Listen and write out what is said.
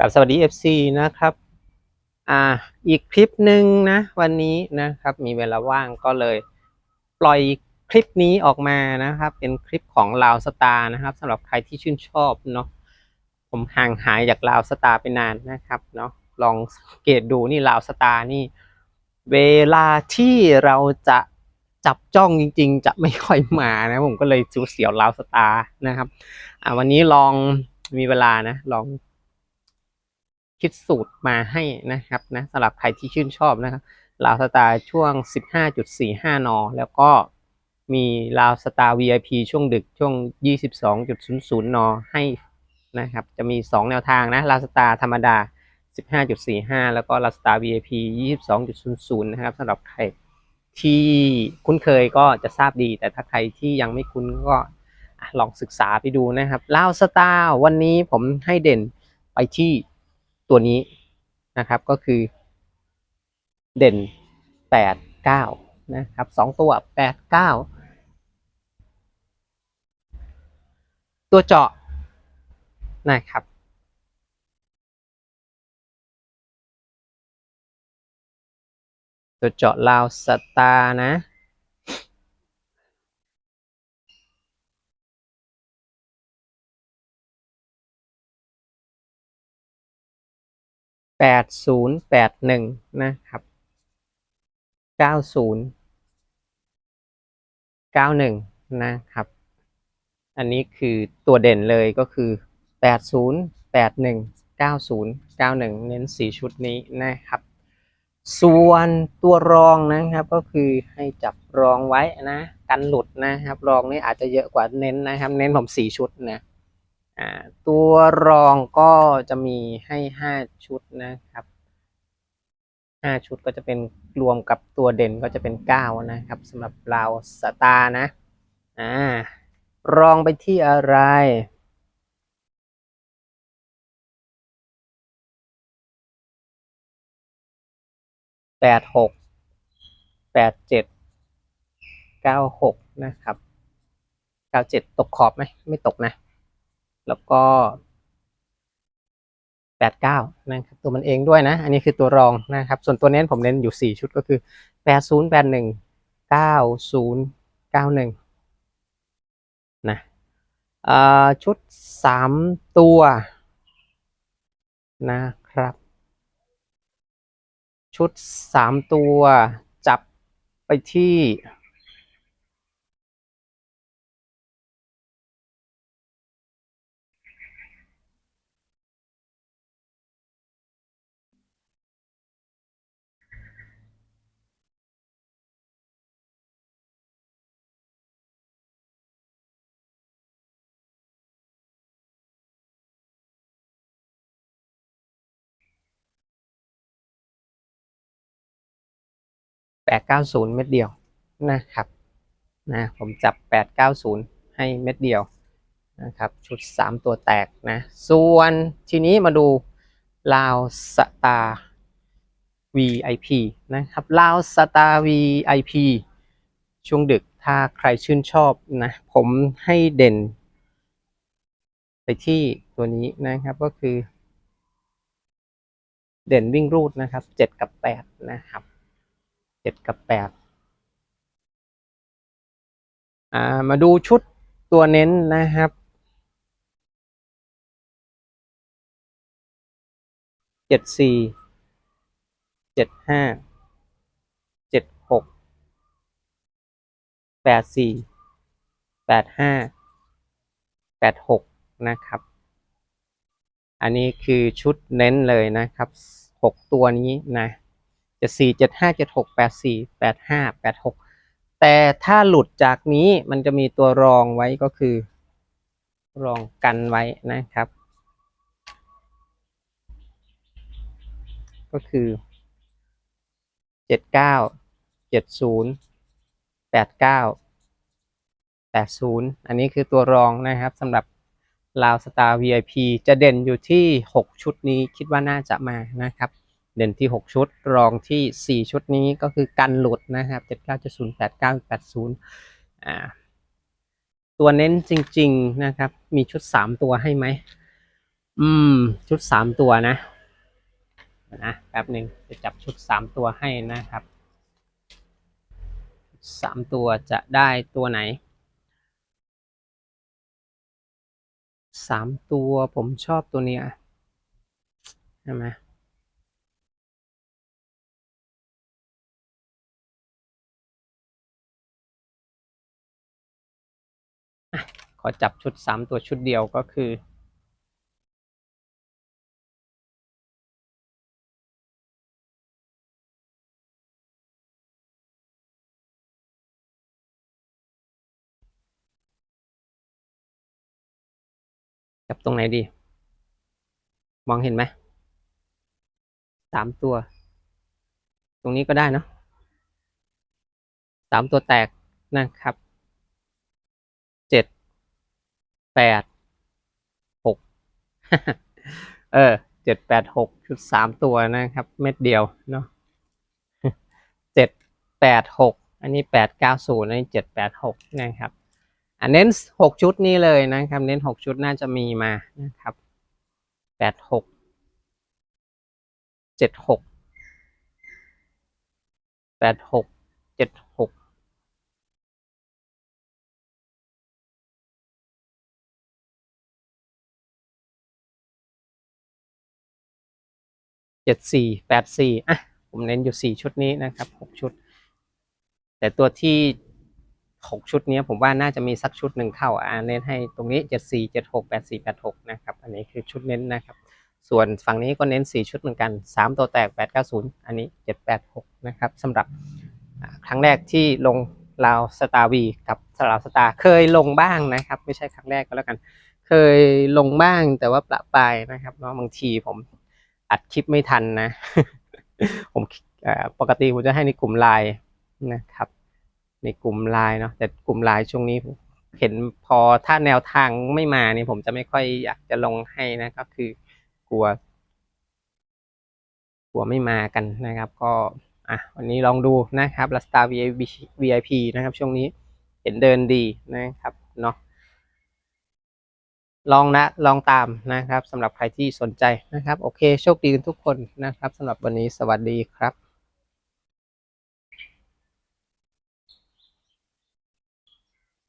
กับสวัสดี FC นะครับ อ่า อีกคลิปหนึ่งนะ วันนี้นะครับ มีเวลาว่างก็เลย ปล่อยคลิปนี้ออกมานะครับ เป็นคลิปของลาวสตาร์นะครับสำหรับใครที่ชื่นชอบเนาะผมห่างหายจากลาวสตาร์ไปนานนะครับเนาะลองสังเกตดูนี่ลาวสตาร์นี่ เวลาที่เราจะจับจ้องจริง ๆ จะไม่ค่อยมานะผมก็เลยสูเสียวลาวสตาร์นะครับ อ่าวันนี้ลองมีเวลานะ ลอง คิดสูตรมาให้นะครับนะสำหรับใครที่ชื่นชอบนะครับลาวสตาร์ช่วง 15.45 น แล้วก็มีลาวสตาร์ VIP ช่วงดึกช่วง 22.00 น ให้นะครับ จะมี 2 แนวทางนะลาวสตาร์ธรรมดา 15.45 แล้วก็ลาวสตาร์ VIP 22.00 นะครับสำหรับใครที่คุ้นเคยก็จะทราบดี แต่ถ้าใครที่ยังไม่คุ้นก็ลองศึกษาไปดูนะครับลาวสตาร์วันนี้ผมให้เด่นไปที่ ตัวนี้นะครับก็คือ เด่นแปดเก้านะครับสองตัวแปดเก้าตัวเจาะนะครับตัวเจาะลาวสตาร์นะ แปดศูนย์แปดหนึ่งนะครับเก้าศูนย์เก้าหนึ่งนะครับ อันนี้คือตัวเด่นเลยก็คือแปดศูนย์แปดหนึ่งเก้าศูนย์เก้าหนึ่งเน้นสี่ชุดนี้นะครับส่วนตัวรองนะครับก็คือให้จับรองไว้นะ กันหลุดนะครับ รองนี่อาจจะเยอะกว่าเน้นนะครับ เน้นผมสี่ชุดนะ ตัวรองก็จะมีให้ห้าชุดนะครับห้าชุดก็จะเป็นรวมกับตัวเด่นก็จะเป็นเก้านะครับสำหรับเราสตาร์นะอ่ารองไปที่อะไรแปดหกแปดเจ็ดเก้าหกนะครับเก้าเจ็ดตกขอบไหมไม่ตกนะ แล้วก็แปดเก้านะครับตัวมันเองด้วยนะ อันนี้คือตัวรองนะครับ ส่วนตัวเน้นผมเน้นอยู่สี่ชุดก็คือแปดศูนย์แปดหนึ่งเก้าศูนย์เก้าหนึ่งนะอ่าชุดสามตัวนะครับ ชุดสามตัวจับไปที่ แปดเม็ดเดียวนะครับนะผมจับแปดเก้าศูนย์ให้เม็ดเดียวนะครับชุดสามตัวแตกนะส่วนทีนี้มาดูลาวสตาร์ VIP นะครับลาวสตาร์ VIP ช่วงดึกถ้าใครชื่นชอบนะผมให้เด่น ไปที่ตัวนี้นะครับก็คือ เด่นวิ่งรูดนะครับเจ็ดกับแปดนะครับ เจ็ดกับแปดอ่ามาดูชุดตัวเน้นนะครับ เจ็ดสี่ เจ็ดห้า เจ็ดหก แปดสี่ แปดห้า แปดหกนะครับ อันนี้คือชุดเน้นเลยนะครับหกตัวนี้นะ เจ็ดสี่เจ็ดห้าเจ็ดหกแปดสี่แปดห้าแปดหกแต่ถ้าหลุดจากนี้มันจะมีตัวรองไว้ก็คือ รองกันไว้นะครับ ก็คือเจ็ดเก้าเจ็ดศูนย์แปดเก้าแปดศูนย์อันนี้คือตัวรองนะครับสำหรับลาวสตาร์ VIP จะเด่นอยู่ที่ 6 ชุดนี้คิดว่าน่าจะมานะครับ เด่นที่ 6 ชุด รองที่ 4 ชุดนี้ก็คือกันหลุดนะครับ 79.0 89 80อ่าตัวเน้นจริง ๆนะครับ มีชุด 3 ตัวให้ไหม อืม ชุดสามตัวนะ นะแป๊บหนึ่งจะจับชุดสามตัวให้นะครับสามตัวจะได้ตัวไหนสามตัวผมชอบตัวเนี้ยใช่ไหม ขอจับชุดสามตัวชุดเดียวก็คือจับตรงไหนดี มองเห็นไหมสามตัว ตรงนี้ก็ได้เนาะสามตัวแตกนะครับเจ็ด แปดหกเออเจ็ดแปดหกชุดสามตัวนะครับ เม็ดเดียวเนาะเจ็ดแปดหกอันนี้แปดเก้าศูนย์อันนี้เจ็ดแปดหกนะครับอันเน้นหกชุดนี้เลยนะครับ เน้นหกชุดน่าจะมีมานะครับแปดหกเจ็ดหกแปดหก จ็ดสี่แปดสี่อะผมเน้นอยู่สี่ชุดนี้นะครับหกชุด แต่ตัวที่หกชุดนี้ผมว่าน่าจะมีสักชุดหนึ่งเข้าอ่าเน้นให้ตรงนี้เจ็ดสี่เจ็ดหกแปดสี่แปดหกนะครับ อันนี้คือชุดเน้นนะครับ ส่วนฝั่งนี้ก็เน้นสี่ชุดเหมือนกันสามตัวแตกแปดเก้าศูนย์อันนี้เจ็ดแปดหกนะครับสำหรับครั้งแรกที่ลงลาวสตาร์วีกับสลาวสตาร์เคยลงบ้างนะครับ ไม่ใช่ครั้งแรกก็แล้วกัน เคยลงบ้างแต่ว่าประปายนะครับเนาะบางทีผม อัดคลิปไม่ทันนะ ผมปกติผมจะให้ในกลุ่มไลน์นะครับ ในกลุ่มไลน์เนาะแต่กลุ่มไลน์ช่วงนี้เห็นพอถ้าแนวทางไม่มานี่ผมจะไม่ค่อยอยากจะลงให้นะก็คือกลัว กลัวไม่มากันนะครับ ก็อะวันนี้ลองดูนะครับลัสตา VIP นะครับ ช่วงนี้เห็นเดินดีนะครับเนาะ ลองนะลองตามนะครับสำหรับใครที่สนใจนะครับ โอเค โชคดีกันทุกคนนะครับสำหรับวันนี้สวัสดีครับ